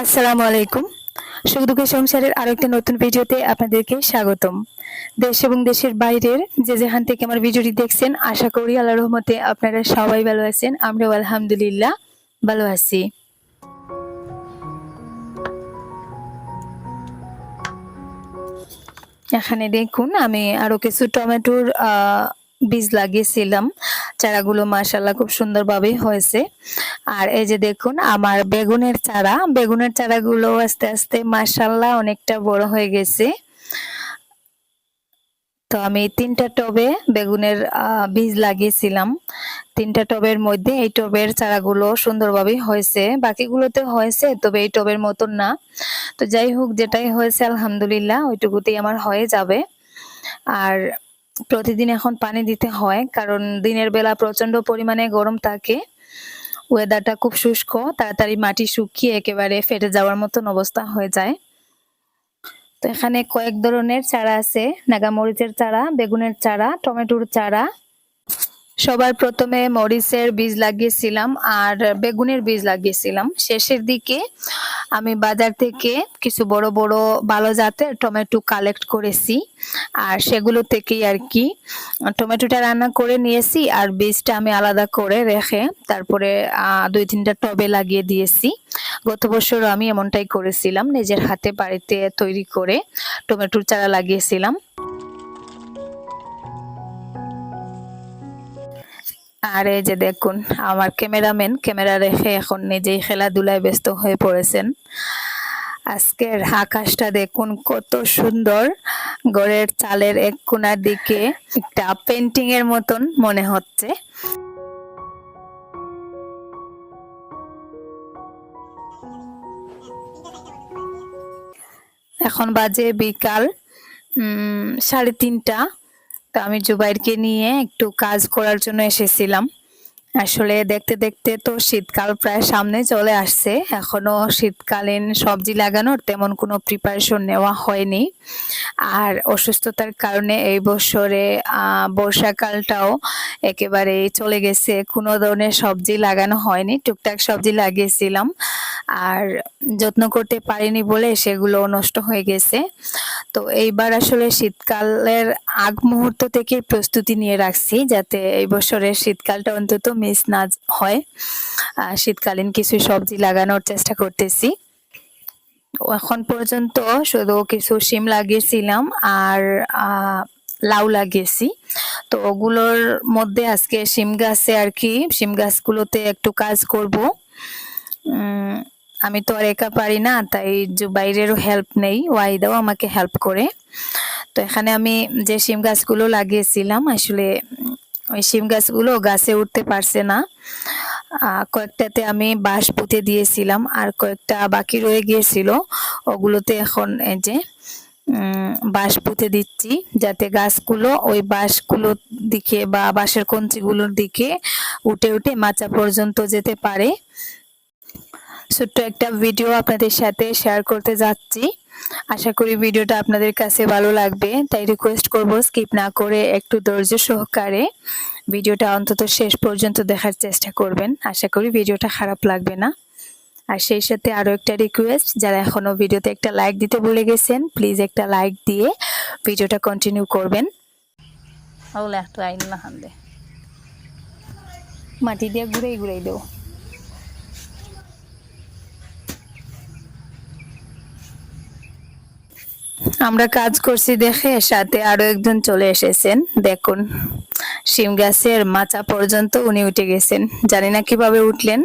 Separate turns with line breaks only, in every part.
আসসালামু আলাইকুম। সুখ দুঃখের সংসারের আরও একটা নতুন ভিডিওতে আপনাদেরকে স্বাগতম। দেশ এবং দেশের বাইরের যে যেখান থেকে আমার ভিডিওটি দেখছেন, আশা করি আল্লাহ রহমতে আপনারা সবাই ভালো আছেন। আমরাও আলহামদুলিল্লাহ ভালো আছি। এখানে দেখুন, আমি আরও কিছু টমেটোর বীজ লাগিয়েছিলাম। চারাগুলো মাশাল্লাহ খুব সুন্দরভাবে হয়েছে। আর এই যে দেখুন, আমার বেগুনের চারা। বেগুনের চারাগুলো আস্তে আস্তে মাশাল্লাহ অনেকটা বড় হয়ে গেছে। তো আমি তিনটা টবে বেগুনের বীজ লাগিয়েছিলাম। তিনটা টবের মধ্যে এই টবের চারাগুলো সুন্দরভাবে হয়েছে। বাকিগুলোতে হয়েছে, তবে এই টবের মতন না। তো যাই হোক, যেটাই হয়েছে আলহামদুলিল্লাহ, ওইটুকুতেই আমার হয়ে যাবে। আর প্রতিদিন এখন পানি দিতে হয়, কারণ দিনের বেলা প্রচণ্ড পরিমাণে গরম থাকে। ওয়েদারটা খুব শুষ্ক, তাড়াতাড়ি মাটি শুকিয়ে একেবারে ফেটে যাওয়ার মতন অবস্থা হয়ে যায়। তো এখানে কয়েক ধরনের চারা আছে নাগামরিচের চারা, বেগুনের চারা, টমেটোর চারা সবার প্রথমে মরিচের বীজ লাগিয়েছিলাম আর বেগুনের বীজ লাগিয়েছিলাম। শেষের দিকে আমি বাজার থেকে কিছু বড় বড় ভালো জাতের টমেটো কালেক্ট করেছি আর সেগুলো থেকেই আর কি টমেটোটা রান্না করে নিয়েছি আর বীজটা আমি আলাদা করে রেখে তারপরে দুই তিনটা টবে লাগিয়ে দিয়েছি। গত বছরও আমি এমনটাই করেছিলাম, নিজের হাতে বাড়িতে তৈরি করে টমেটোর চারা লাগিয়েছিলাম। আর এই যে দেখুন, আমার ক্যামেরাম্যান ক্যামেরা রেখে এখন নিজেই খেলাধুলায় ব্যস্ত হয়ে পড়েছেন। আজকের আকাশটা দেখুন কত সুন্দর, ঘরের চালের এক কোণার দিকে একটা পেন্টিং এর মতন মনে হচ্ছে। এখন বাজে বিকাল সাড়ে তিনটা। তো আমি জুবাইরকে নিয়ে একটু কাজ করার জন্য এসেছিলাম। আসলে দেখতে দেখতে তো শীতকাল প্রায় সামনে চলে আসছে। এখনও শীতকালীন সবজি লাগানোর তেমন কোনো প্রিপারেশন নেওয়া হয়নি। আর অসুস্থতার কারণে এই বছরে বর্ষাকালটাও একেবারে চলে গেছে। কোনো ধরনের সবজি লাগানো হয়নি। টুকটাক সবজি লাগিয়েছিলাম। আর যত্ন করতে পারিনি বলে সেগুলো নষ্ট হয়ে গেছে। তো এইবার আসলে শীতকালের আগ মুহূর্ত থেকে প্রস্তুতি নিয়ে রাখছি যাতে এই বছরের শীতকালটা অন্তত মিস না হয়। শীতকালীন কিছু সবজি লাগানোর চেষ্টা করতেছি। এখন পর্যন্ত শুধু কিছু শিম লাগিয়েছিলাম আর লাউ লাগিয়েছি। তো ওগুলোর মধ্যে আজকে শিম গাছে আর কি, শিম গাছগুলোতে একটু কাজ করব। আমি তো আর একা পারি না, তাই যে বাইরেরও হেল্প নেই ওয়াইদাও আমাকে হেল্প করে। তো এখানে আমি যে শিম গাছগুলো লাগিয়েছিলাম, আসলে ওই শিম গাছগুলো গাছে উঠতে পারছে না। কয়েকটাতে আমি বাঁশ পুঁতে দিয়েছিলাম, আর কয়েকটা বাকি রয়ে গিয়েছিল, ওগুলোতে এখন এই যে বাঁশ পুঁতে দিচ্ছি, যাতে গাছগুলো ওই বাঁশগুলোর দিকে বা বাঁশের কঞ্চিগুলোর দিকে উঠে উঠে মাচা পর্যন্ত যেতে পারে। ছোট্ট একটা ভিডিও আপনাদের সাথে শেয়ার করতে যাচ্ছি। আশা করি ভিডিওটা আপনাদের কাছে ভালো লাগবে তাই রিকোয়েস্ট করব স্কিপ না করে একটু ধৈর্য সহকারে ভিডিওটা অন্তত শেষ পর্যন্ত দেখার চেষ্টা করবেন। আশা করি ভিডিওটা খারাপ লাগবে না। আর সেই সাথে আরও একটা রিকোয়েস্ট যারা এখনও ভিডিওতে একটা লাইক দিতে ভুলে গেছেন প্লিজ একটা লাইক দিয়ে ভিডিওটা কন্টিনিউ করবেন। মাটি দিয়ে ঘুরেই ঘুরেই দেবো। আমরা কাজ করছি দেখে সাথে আরও একজন চলে এসেছেন। দেখুন, শিম গাছের মাচা পর্যন্ত উনি উঠে গেছেন। জানি না কীভাবে উঠলেন।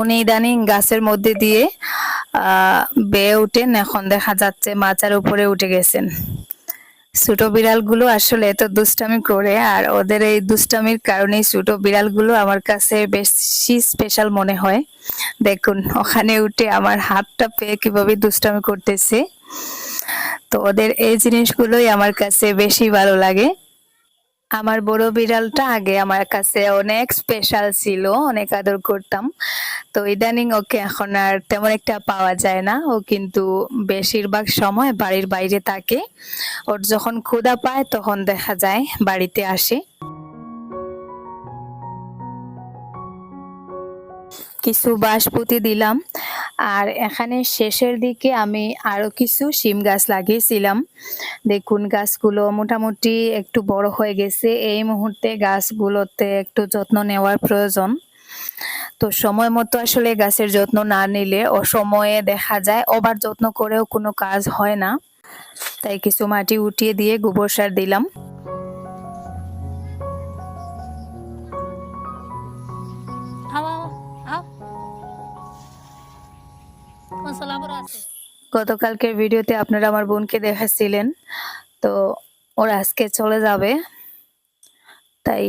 উনি ইদানিং গাছের মধ্যে দিয়ে বেয়ে উঠেন। এখন দেখা যাচ্ছে মাচার উপরে উঠে গেছেন। ছোট বিড়ালগুলো আসলে এত দুষ্টামি করে, আর ওদের এই দুষ্টামির কারণেই ছোট বিড়ালগুলো আমার কাছে বেশি স্পেশাল মনে হয়। দেখুন, ওখানে উঠে আমার হাতটা পেয়ে কীভাবে দুষ্টামি করতেছে। তো ওদের এই জিনিসগুলোই আমার কাছে বেশি ভালো লাগে। আমার বড় বিড়ালটা আগে আমার কাছে অনেক স্পেশাল ছিল, অনেক আদর করতাম। তো ইদানিং ওকে এখন আর তেমন একটা পাওয়া যায় না। ও কিন্তু বেশিরভাগ সময় বাড়ির বাইরে থাকে। ওর যখন ক্ষুদা পায় তখন দেখা যায় বাড়িতে আসে। কিছু বাঁশ পুঁতি দিলাম। আর এখানে শেষের দিকে আমি আরও কিছু শিম গাছ লাগিয়েছিলাম। দেখুন, গাছগুলো মোটামুটি একটু বড় হয়ে গেছে। এই মুহূর্তে গাছগুলোতে একটু যত্ন নেওয়ার প্রয়োজন। তো সময় মতো আসলে গাছের যত্ন না নিলে অসময়ে দেখা যায় ওবার যত্ন করেও কোনো কাজ হয় না। তাই কিছু মাটি উঠিয়ে দিয়ে গোবর সার দিলাম।
মশলা আছে।
গতকালকের ভিডিওতে আপনারা আমার বোনকে দেখাচ্ছিলেন তো ওরা আজকে চলে যাবে। তাই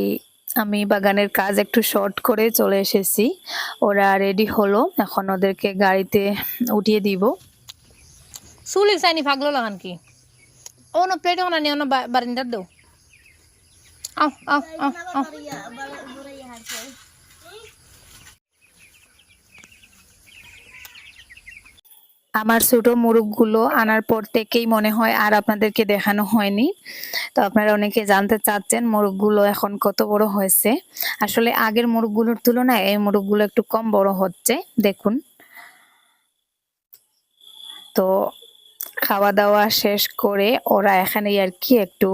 আমি বাগানের কাজ একটু শর্ট করে চলে এসেছি। ওরা রেডি হলো এখন ওদেরকে গাড়িতে উঠিয়ে দিব।
চুলিক চাইনি ভাগলো লাগান কি? ও ন প্লেট ওখানে নিয়ে না বারিন্দার দেও। আও আও আও আও
আমার ছোট মুরগগুলো আনার পর থেকেই মনে হয় আর আপনাদেরকে দেখানো হয়নি। তো আপনারা অনেকে জানতে চাচ্ছেন মুরগগুলো এখন কত বড় হয়েছে। আসলে আগের মুরগগুলোর তুলনায় এই মুরগগুলো একটু কম বড় হচ্ছে, দেখুন। তো খাওয়া দাওয়া শেষ করে ওরা এখানে আর কি একটু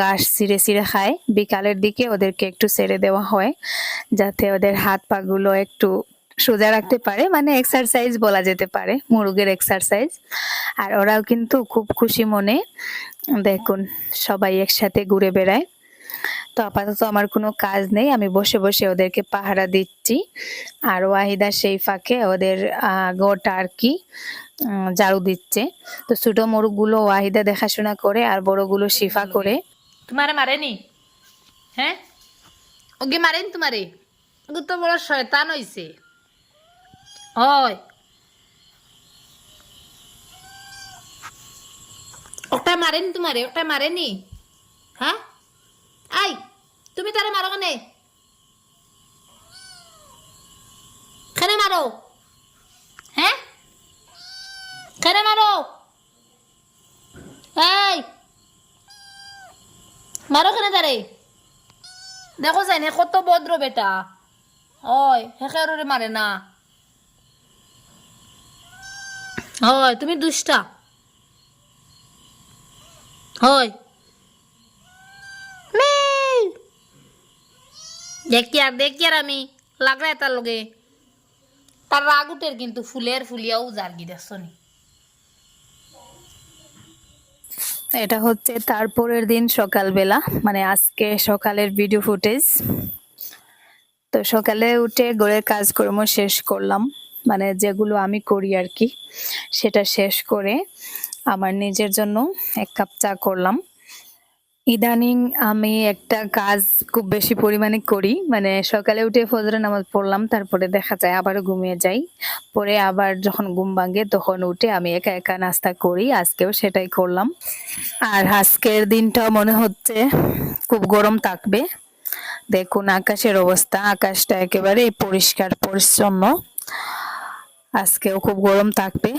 ঘাস ছিঁড়ে ছিঁড়ে খায়। বিকালের দিকে ওদেরকে একটু ছেড়ে দেওয়া হয়, যাতে ওদের হাত পা গুলো একটু সোজা রাখতে পারে মানে এক্সারসাইজ বলা যেতে পারে, মুরগের এক্সারসাইজ আর ওরাও কিন্তু খুব খুশি মনে, দেখুন, সবাই একসাথে ঘুরে বেড়ায়। তো আপাতত আমার কোনো কাজ নেই, আমি বসে বসে ওদেরকে পাহারা দিচ্ছি। আর ওয়াহিদা সেই ফাঁকে ওদের গোটা আর কি ঝাড়ু দিচ্ছে। তো ছোট মোরগগুলো ওয়াহিদা দেখাশোনা করে আর বড়গুলো শিফা করে।
তোমারে মারেনি? হ্যাঁ? ওকে মারেন তোমারে? তো বড় শয়তান হইছে। হয় ওটা মারেনি তোমারে ওটা মারেনি হ্যাঁ আই তুমি তারে মারো কেনে কেনে মারো হ্যাঁ কেনে মারো এই মারো কেনে তারে দেখো যাই কত ভদ্র বেটা হয় হেকে মারে না হয় তুমি দুষ্টা। হয়। দেখি আর দেখি আর আমি লাগলে তার লগে। তার রাগ উঠের কিন্তু ফুলের ফুলিয়াও জার্গি দেখছ নি?
এটা হচ্ছে তারপরের দিন সকালবেলা মানে আজকে সকালের ভিডিও ফুটেজ তো সকালে উঠে গড়ের কাজকর্ম শেষ করলাম। মানে যেগুলো আমি করি আর কি, সেটা শেষ করে আমার নিজের জন্য এক কাপ চা করলাম। ইদানিং আমি একটা কাজ খুব বেশি পরিমাণে করি মানে সকালে উঠে ফজরের নামাজ পড়লাম, তারপরে দেখা যায় আবারও ঘুমিয়ে যাই। পরে আবার যখন ঘুম ভাঙে তখন উঠে আমি একা একা নাস্তা করি, আজকেও সেটাই করলাম। আর আজকের দিনটাও মনে হচ্ছে খুব গরম থাকবে। দেখুন আকাশের অবস্থা, আকাশটা একেবারে পরিষ্কার, পরিচ্ছন্ন। আজকেও খুব গরম থাকবে।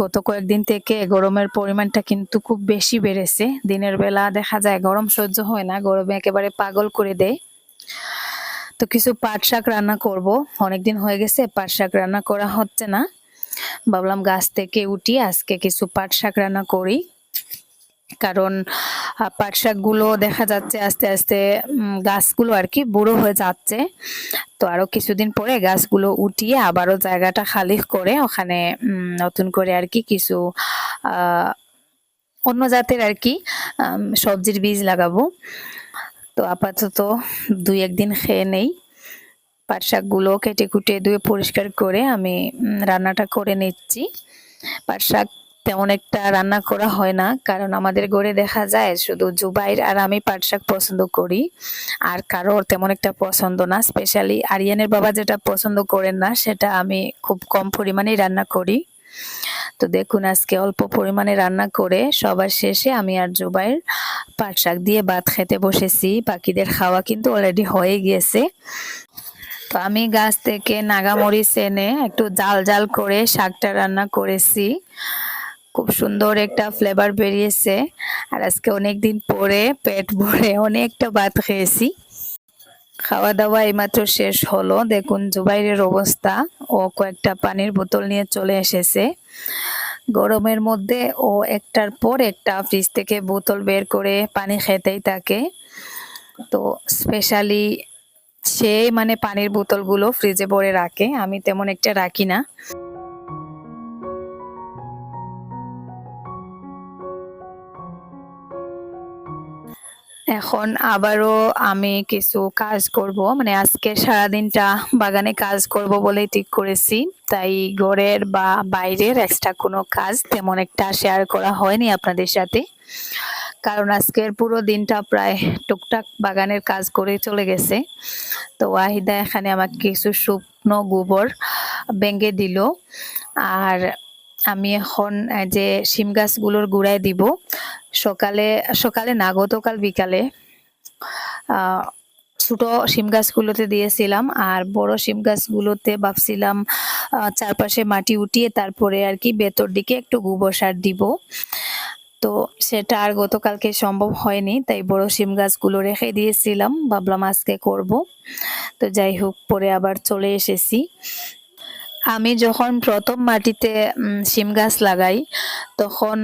গত কয়েকদিন থেকে গরমের পরিমাণটা কিন্তু খুব বেশি বেড়েছে। দিনের বেলা দেখা যায় গরম সহ্য হয় না, গরমে একেবারে পাগল করে দেয়। তো কিছু পাট শাক রান্না করব। অনেকদিন হয়ে গেছে, পাট শাক রান্না করা হচ্ছে না। ভাবলাম গাছ থেকে উঠি, আজকে কিছু পাট শাক রান্না করি। কারণ পাট শাকগুলো দেখা যাচ্ছে আস্তে আস্তে গাছগুলো আর কি বুড়ো হয়ে যাচ্ছে। তো আরও কিছুদিন পরে গাছগুলো উঠিয়ে আবারও জায়গাটা খালি করে ওখানে নতুন করে আর কি কিছু অন্য জাতের আর কি সবজির বীজ লাগাবো। তো আপাতত দুই একদিন খেয়ে নেই। পাট শাকগুলো কেটে কুটে ধুয়ে পরিষ্কার করে আমি রান্নাটা করে নিচ্ছি। পাট শাক তেমন একটা রান্না করা হয় না। কারণ আমাদের ঘরে দেখা যায় শুধু জুবাইর আর আমি পাট শাক পছন্দ করি। আর কারোর তেমন একটা পছন্দ না। স্পেশালি আরিয়ানের বাবা যেটা পছন্দ করেন না, সেটা আমি খুব কম পরিমাণেই রান্না করি। তো দেখুন, আজকে অল্প পরিমাণে রান্না করে সবার শেষে আমি আর জুবাইর পাট শাক দিয়ে ভাত খেতে বসেছি। বাকিদের খাওয়া কিন্তু অলরেডি হয়ে গিয়েছে তো আমি গাছ থেকে নাগামরিচ এনে একটু জাল জাল করে শাকটা রান্না করেছি। খুব সুন্দর একটা ফ্লেভার বেরিয়েছে। আর আজকে অনেক দিন পরে পেট ভরে অনেকটা ভাত খেয়েছি। খাওয়া দাওয়া এইমাত্র শেষ হলো। দেখুন জুবাইরের অবস্থা। ও কয়েকটা পানির বোতল নিয়ে চলে এসেছে। গরমের মধ্যে ও একটার পর একটা ফ্রিজ থেকে বোতল বের করে পানি খেতেই থাকে। তো স্পেশালি সে মানে পানির বোতলগুলো ফ্রিজে ভরে রাখে। আমি তেমন একটা রাখি না। এখন আবারও আমি কিছু কাজ করব। মানে আজকে সারাদিনটা বাগানে কাজ করব বলেই ঠিক করেছি। তাই ঘরের বা বাইরের এক্সট্রা কোনো কাজ তেমন একটা শেয়ার করা হয়নি আপনাদের সাথে। কারণ আজকের পুরো দিনটা প্রায় টুকটাক বাগানের কাজ করে চলে গেছে। তো ওয়াহিদা এখানে আমাকে কিছু শুকনো গোবর ভেঙে দিল। আর আমি এখন যে শিম গাছগুলোর গুঁড়ায় দিব সকালে সকালে না, গতকাল বিকালে ছোট শিম গাছগুলোতে দিয়েছিলাম আর বড় শিম গাছগুলোতে ভাবছিলাম চারপাশে মাটি উঠিয়ে তারপরে আর কি ভেতর দিকে একটু গোবর সার দিব। তো সেটা আর গতকালকে সম্ভব হয়নি, তাই বড় শিম গাছগুলো রেখে দিয়েছিলাম, ভাবলাম আজকে করব। তো যাই হোক, পরে আবার চলে এসেছি। আমি যখন প্রথম মাটিতে শিম গাছ লাগাই, তখন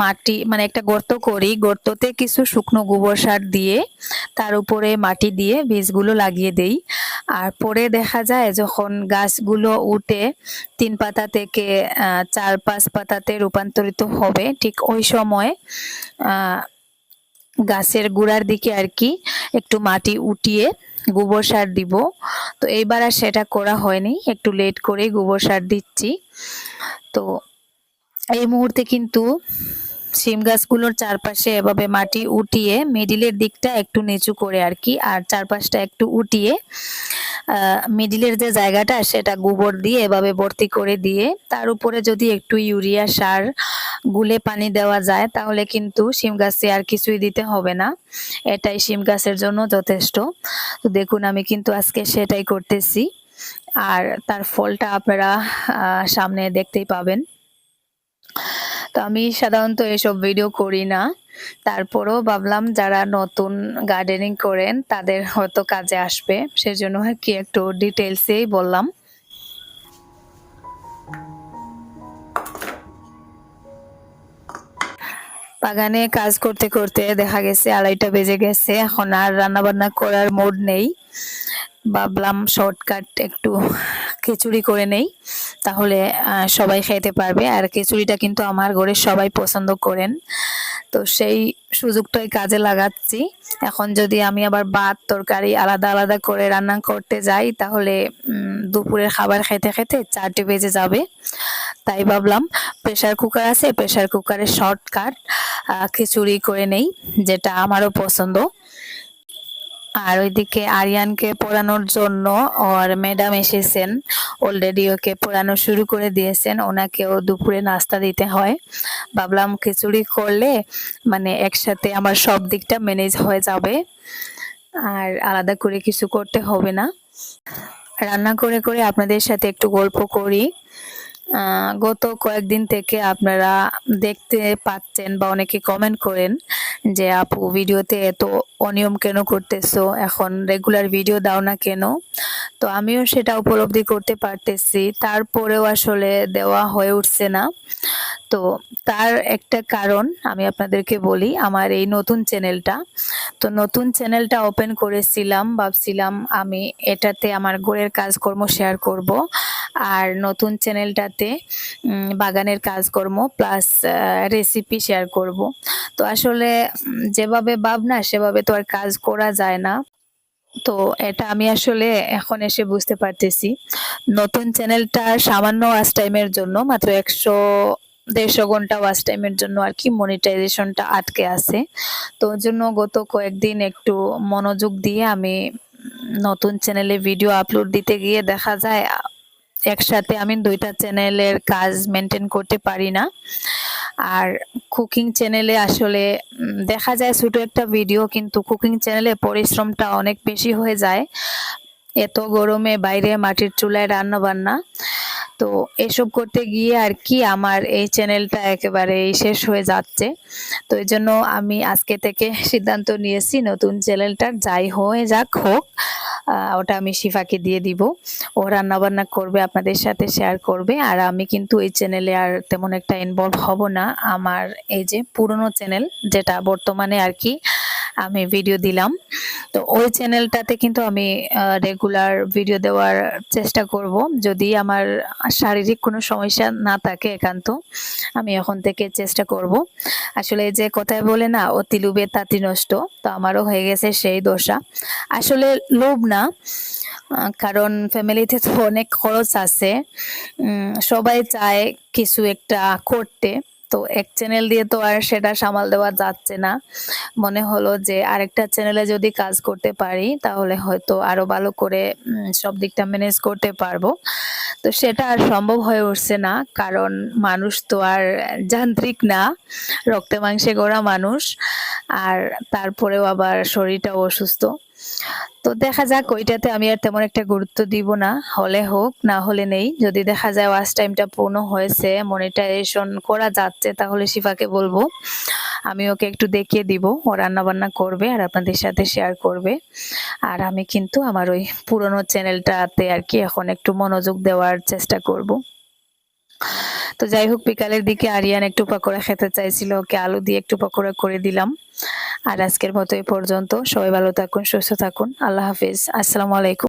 মাটি মানে একটা গর্ত করি, গর্ততে কিছু শুকনো গোবর সার দিয়ে, তার উপরে মাটি দিয়ে বীজগুলো লাগিয়ে দেই। আর পরে দেখা যায় যখন গাছগুলো উঠে তিন পাতা থেকে চার পাঁচ পাতাতে রূপান্তরিত হবে, ঠিক ওই সময় গাছের গোড়ার দিকে আর কি একটু মাটি উঠিয়ে গোবর সার দিব। তো এইবার আর সেটা করা হয়নি, একটু লেট করে গোবর সার দিচ্ছি। তো এই মুহূর্তে কিন্তু শিম গাছগুলোর চারপাশে এভাবে মাটি উঠিয়ে মিডিলের দিকটা একটু নিচু করে আর কি, আর চারপাশটা একটু উঠিয়ে মিডিলের যে জায়গাটা সেটা গোবর দিয়ে এভাবে ভর্তি করে দিয়ে, তার উপরে যদি একটু ইউরিয়া সার গুলে পানি দেওয়া যায়, তাহলে কিন্তু শিম গাছে আর কিছুই দিতে হবে না। এটাই শিম গাছের জন্য যথেষ্ট। তো দেখুন, আমি কিন্তু আজকে সেটাই করতেছি। আর তার ফলটা আপনারা সামনে দেখতেই পাবেন। তো আমি সাধারণত এসব ভিডিও করি না। তারপরেও ভাবলাম যারা নতুন গার্ডেনিং করেন, তাদের হয়তো কাজে আসবে। সেজন্য আর কি একটু ডিটেলসেই বললাম। বাগানে কাজ করতে করতে দেখা গেছে, আড়াইটা বেজে গেছে। এখন আর রান্না বান্না করার মুড নেই। ভাবলাম শর্টকাট একটু খিচুড়ি করে নেই, তাহলে সবাই খেতে পারবে। আর খিচুড়িটা কিন্তু আমার ঘরে সবাই পছন্দ করেন। তো সেই সুযোগটাই কাজে লাগাচ্ছি। এখন যদি আমি আবার ভাত, তরকারি আলাদা আলাদা করে রান্না করতে যাই, তাহলে দুপুরের খাবার খেতে খেতে চারটে বেজে যাবে। তাই ভাবলাম প্রেশার কুকার আছে প্রেশার কুকারে শর্টকাট খিচুড়ি করে নেই, যেটা আমারও পছন্দ। আর ওইদিকে আরিয়ানকে পড়ানোর জন্য ওর ম্যাডাম এসেছেন। অলরেডি ওকে পড়ানো শুরু করে দিয়েছেন। ওনাকেও দুপুরে নাস্তা দিতে হয়। ভাবলাম খিচুড়ি করলে মানে একসাথে আমার সব দিকটা ম্যানেজ হয়ে যাবে। আর আলাদা করে কিছু করতে হবে না। রান্না করে করে আপনাদের সাথে একটু গল্প করি। গত কয়েকদিন থেকে আপনারা দেখতে পাচ্ছেন বা অনেকে কমেন্ট করেন যে, আপু, ভিডিওতে এত অনিয়ম কেন করতেছো? এখন রেগুলার ভিডিও দাও না কেন? তো আমিও সেটা উপলব্ধি করতে পারতেছি। তারপরেও আসলে দেওয়া হয়ে উঠছে না। তো তার একটা কারণ আমি আপনাদেরকে বলি, আমার এই নতুন চ্যানেলটা তো নতুন চ্যানেলটা ওপেন করেছিলাম। ভাবছিলাম আমি এটাতে আমার গোড়ের কাজকর্ম শেয়ার করব। আর নতুন চ্যানেলটাতে বাগানের কাজকর্ম প্লাস রেসিপি শেয়ার করব। তো আসলে যেভাবে ভাবনা, সেভাবে তো আর কাজ করা যায় না। তো এটা আমি আসলে এখন এসে বুঝতে পারতেছি। নতুন চ্যানেলটা সামান্য ওয়াচ টাইমের জন্য, মাত্র একশো দেড়শো ঘণ্টা ওয়াচ টাইমের জন্য আর কি মনিটাইজেশনটা আটকে আছে। তো জন্য গত কয়েকদিন একটু মনোযোগ দিয়ে আমি নতুন চ্যানেলে ভিডিও আপলোড দিতে গিয়ে দেখা যায় একসাথে আমি দুইটা চ্যানেলের কাজ মেনটেন করতে পারি না। আর কুকিং চ্যানেলে আসলে দেখা যায় ছোট একটা ভিডিও কিন্তু কুকিং চ্যানেলে পরিশ্রমটা অনেক বেশি হয়ে যায়। এত গরমে বাইরে মাটির চুলায় রান্না বান্না তো এসব করতে গিয়ে আর কি আমার এই চ্যানেলটা একেবারে শেষ হয়ে যাচ্ছে। তো এই জন্য আমি আজকে থেকে সিদ্ধান্ত নিয়েছি, নতুন চ্যানেলটা যাই হয়ে যাক হোক। ওটা আমি শিফাকে দিয়ে দিব। ও রান্না বান্না করবে, আপনাদের সাথে শেয়ার করবে। আর আমি কিন্তু এই চ্যানেলে আর তেমন একটা ইনভলভ হব না। আমার এই যে পুরনো চ্যানেল যেটা বর্তমানে আর কি আমি ভিডিও দিলাম। তো ওই চ্যানেলটাতে কিন্তু আমি রেগুলার ভিডিও দেওয়ার চেষ্টা করব। যদি আমার শারীরিক কোনো সমস্যা না থাকে একান্ত, আমি এখন থেকে চেষ্টা করব। আসলে যে কথায় বলে না, অতি লোভে তাঁতি নষ্ট তো আমারও হয়ে গেছে সেই দশা। আসলে লোভ না কারণ ফ্যামিলিতে তো অনেক খরচ আছে। সবাই চায় কিছু একটা করতে। তো এক চ্যানেল দিয়ে তো আর সেটা সামাল দেওয়া যাচ্ছে না। মনে হলো যে আরেকটা চ্যানেলে যদি কাজ করতে পারি, তাহলে হয়তো আরও ভালো করে সব দিকটা ম্যানেজ করতে পারব। তো সেটা আর সম্ভব হয়ে উঠছে না, কারণ মানুষ তো আর যান্ত্রিক না, রক্তে মাংসে গড়া মানুষ। আর তারপরেও আবার শরীরটাও অসুস্থ। তো দেখা যাক, ওইটাতে আমি আর তেমন একটা গুরুত্ব দিব না। হলে হোক, না হলে নেই। যদি দেখা যায় ওয়াচ টাইমটা পূর্ণ হয়েছে, মনিটাইজেশন করা যাচ্ছে, তাহলে শিফাকে বলব। আমি ওকে একটু দেখিয়ে দিব, ও রান্না বান্না করবে আর আপনাদের সাথে শেয়ার করবে। আর আমি কিন্তু আমার ওই পুরনো চ্যানেলটাতে আর কি এখন একটু মনোযোগ দেওয়ার চেষ্টা করব। তো যাই হোক, বিকালের দিকে আরিয়ান একটু পকোড়া খেতে চাইছিল, ওকে আলু দিয়ে একটু পকোড়া করে দিলাম। আর আজকের মতো এই পর্যন্ত। সবাই ভালো থাকুন, সুস্থ থাকুন। আল্লাহ হাফিজ। আসসালামু আলাইকুম।